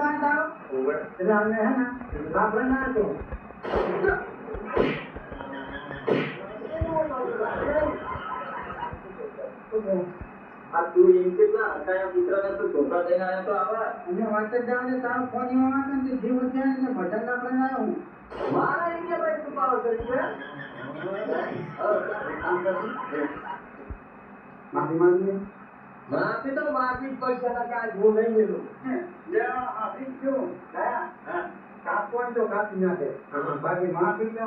અમને હે ને આપણે ના તો આ તું એમ કે ના અટાયા પુત્રને તું ધોકા દઈને આયો તો આવા અને વાત જ માફી તો માફી જ પડશે ને કે આ હું નહીં મેલું જે આપી ગયો ગયા હા કાપવાનું તો કાપી નાખે બાકી માફી તો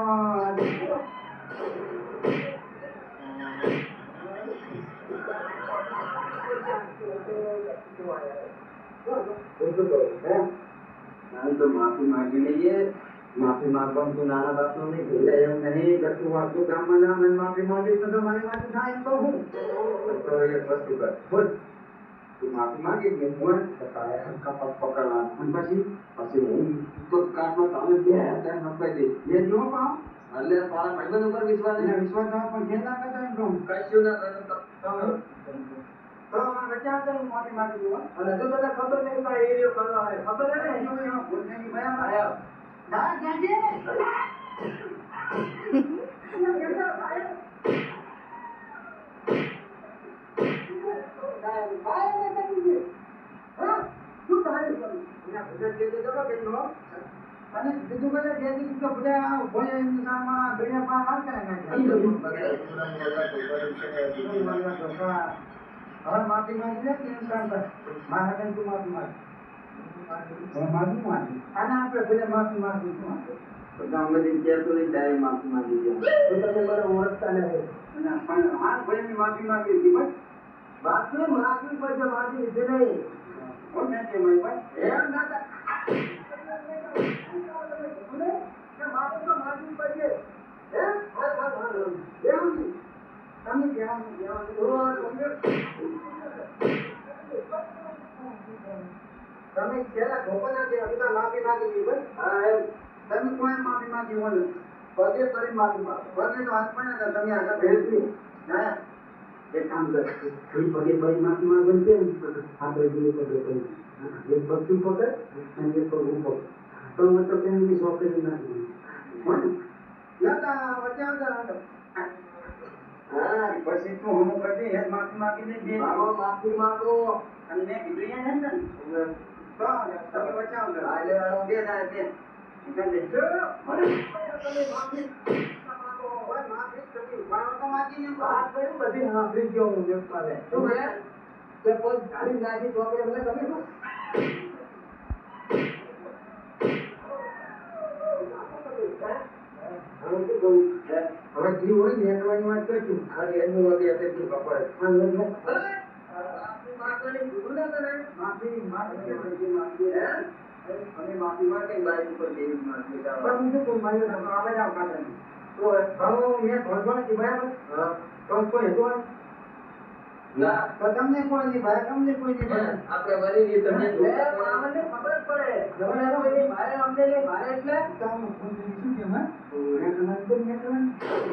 ઓછું કહું હે નાની તો માફી માફી માંગવાનું તું નાના બાપનો નહીં ભૂલાય એમ નહીં કરતું આટલું ગામમાં ના મને માફી માંગીશ તો મારી વાત થાય એમ કહું તો એક વસ્તુ કર. બોલ. તું માફી માંગી ગઈ હું કપાસ પકડવા. અને પછી પછી હું તો કારમાં ચાલે બે હજાર નપાઈ દઈશ. એ જો એટલે તારા ભાઈબંધ ઉપર વિશ્વાસ નહીં. વિશ્વાસ ના પણ છે ના કરતા એમ કહું. કશું ના તો તો માફી જો ખબર નહીં તો ખબર અને બીજું બધા બધા ભોલે ઇન્સાનમાં બેડા પા કરે નાખે હવે માફી કે ઇન્સાન પર મારા તું માફી માંગ. ગામમાંથી કહેતો નહીં ડાયરેક્ટ માફી માંગી ગયા. તો તમે મને ઓળખતા અને પણ હાથ ભાઈ માફી માંગી હતી બસ માફી માફી પડશે માફી લીધી નહીં. એમ ના કર. કે માફી તો માફી પડશે હે? હા, હા, હા, હા. એવું નહીં. તમે કહેવાનું કહેવાનું તમે છેલ્લા કે અમિતા માફી માંગી બસ? હા, એમ. તમે કોઈ માફી માંગી હોય પગે પડી માફી માંગો. પગે તો હાથ પણ હતા તમે આગળ ભેજવી હા એક કામ કર. પગે પડી માફી માંગો ને કેમ? આપણે બે પગે પડી એક પગ. તું પકડ અને એક પગ હું પકડ તો હું તો કેમ ની સોંપેલી નાખી વચ્ચે આવતા હા પછી તું હું કદી માફી માંગી દે માફી માંગો. અને મેં કીધું ને? હવે જીવ હોય ને એકવાની વાત કરશું ખાલી એનું વગે એટલે શું ખબર? હા લઈ લે. માફી માંગવાની ભૂલ ના કરે. માફી માફી માફી માફી હે? અમે માફી માટે બાઈક ઉપર દેવી માફી પણ. હું કહું મારી આવે જાવ કાકા તો હવે મેં ભણવા નથી બરાબર તો કોઈ હેતુ ના. તો તમને કોઈ નહીં ભાઈ તમને કોઈ નહીં ભાઈ. આપણે વળી ગઈ તમને અમને ખબર પડે? જવાબ તો નહીં, ભારે અમને લે ભારે એટલે? તો કરી શું હા? મેં તો નથી કરી, મેં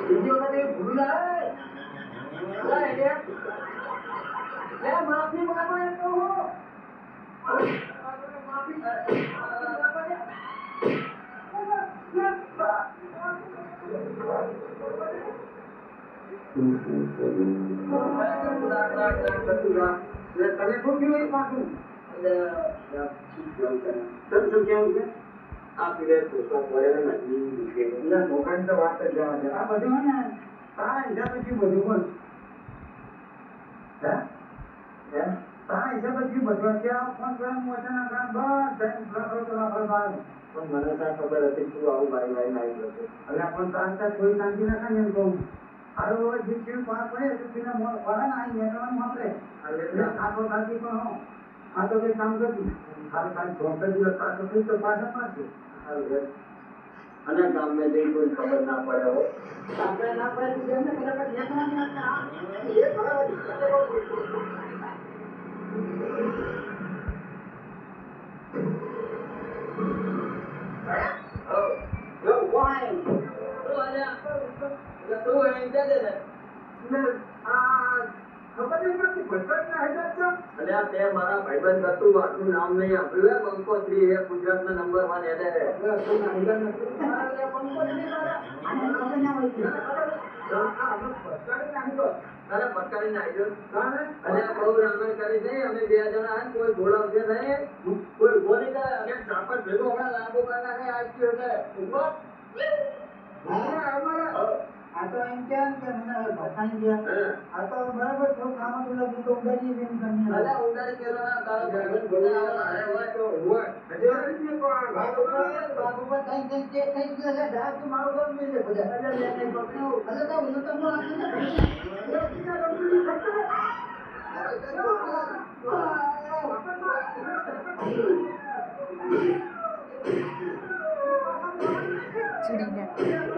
બીજી વખત એ ભૂલ આવે. એટલે લે, માફી માંગો એમ કહું. માફી માંગો ને. એટલે તમે શું પાછું આ પીડે પુસ્તક બધું બધું બોલ. હે? તારા બધું કાન બધાને લખો તો લખો આવે. પણ મને ત્યાં ખબર હતી તું આવું ભાઈ ભાઈ આવી ગયો એટલે પણ તારે ત્યાં થોડી શાંતિ રાખે ને કહું. હારું હવે જે પાર પડે તો તેના મોં ભરે ને આ નેકળવાનું વાપરે. એટલે કાકો પણ હો. આ તો કઈ કામ કરતું ખાલી ખાલી ચોપડે દિવસ થઈ તો પાછા પાછું અને ગામને જઈ કોઈ ખબર ના પડે હો. આપણે ના પડે ને તે મારા ભાઈબંધ હતું આટલું નામ નહીં આપ્યું હે કંકોત્રી એ ગુજરાતના નંબર વન કોઈ કોઈ બોલી એટલે તો એમ કે કે મને હવે ભટકાઈ ગયા. આ તો બરાબર થોડું ખાવાનું લાગ્યું તો ઉડાડી દે એમ કરીને. અલ્યા ઉડાડી પેલો ના તારો ભાઈબંધ બોલાવવાનો હારે હોય તો હોય. હજી વાર નથી ભાગ ઉપર ભાગ ઉપર થઈ થઈ તે થઈ ગયો છે તો મારું છે બધા. અલ્યા લે કઈ પકડ્યું અલ્યા તો હું તમને રાખી દે અલ્યા બીજા કંપની ફક્ત નહીં ના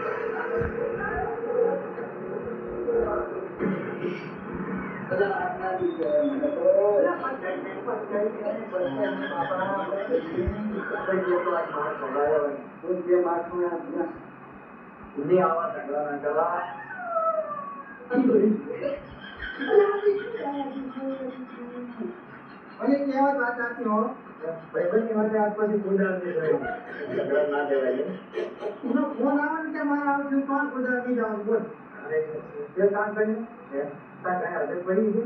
ફોન આવે ને મારે આવતું તો આ ગુજરાતી જવાનું બોલ કામ કર્યું પડી